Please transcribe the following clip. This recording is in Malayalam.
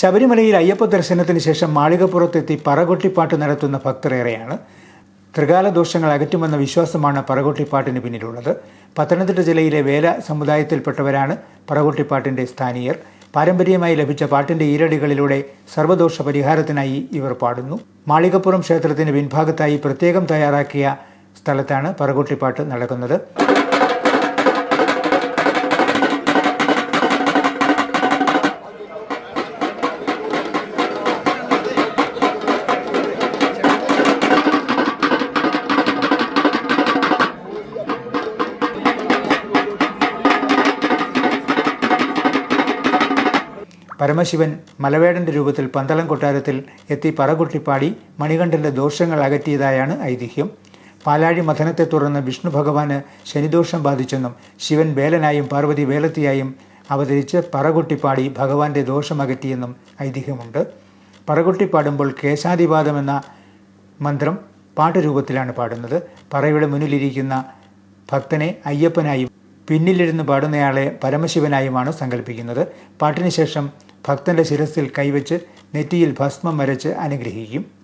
ശബരിമലയിൽ അയ്യപ്പ ദർശനത്തിന് ശേഷം മാളികപ്പുറത്തെത്തി പറകൊട്ടിപ്പാട്ട് നടത്തുന്ന ഭക്തരേറെയാണ്. ത്രികാല ദോഷങ്ങൾ അകറ്റുമെന്ന വിശ്വാസമാണ് പറകൊട്ടിപ്പാട്ടിന് പിന്നിലുള്ളത്. പത്തനംതിട്ട ജില്ലയിലെ വേല സമുദായത്തിൽപ്പെട്ടവരാണ് പറകൊട്ടിപ്പാട്ടിന്റെ സ്ഥാനീയർ. പാരമ്പര്യമായി ലഭിച്ച പാട്ടിന്റെ ഈരടികളിലൂടെ സർവദോഷ പരിഹാരത്തിനായി ഇവർ പാടുന്നു. മാളികപ്പുറം ക്ഷേത്രത്തിന് പിൻഭാഗത്തായി പ്രത്യേകം തയ്യാറാക്കിയ സ്ഥലത്താണ് പറകൊട്ടിപ്പാട്ട് നടക്കുന്നത്. പരമശിവൻ മലവേടന്റെ രൂപത്തിൽ പന്തളം കൊട്ടാരത്തിൽ എത്തി പറകുട്ടിപ്പാടി മണികണ്ഠന്റെ ദോഷങ്ങൾ അകറ്റിയതായാണ് ഐതിഹ്യം. പാലാഴി മഥനത്തെ തുടർന്ന് വിഷ്ണു ഭഗവാന് ശനിദോഷം ബാധിച്ചെന്നും ശിവൻ വേലനായും പാർവതി വേലത്തിയായും അവതരിച്ച് പറകുട്ടിപ്പാടി ഭഗവാന്റെ ദോഷം അകറ്റിയെന്നും ഐതിഹ്യമുണ്ട്. പറകൊട്ടിപ്പാടുമ്പോൾ കേശാതിപാദം എന്ന മന്ത്രം പാട്ടുരൂപത്തിലാണ് പാടുന്നത്. പറയുടെ മുന്നിലിരിക്കുന്ന ഭക്തനെ അയ്യപ്പനായും പിന്നിലിരുന്ന് പാടുന്നയാളെ പരമശിവനായുമാണ് സങ്കല്പിക്കുന്നത്. പാട്ടിനുശേഷം ഭക്തന്റെ ശിരസിൽ കൈവച്ച് നെറ്റിയിൽ ഭസ്മം വരച്ച് അനുഗ്രഹിക്കും.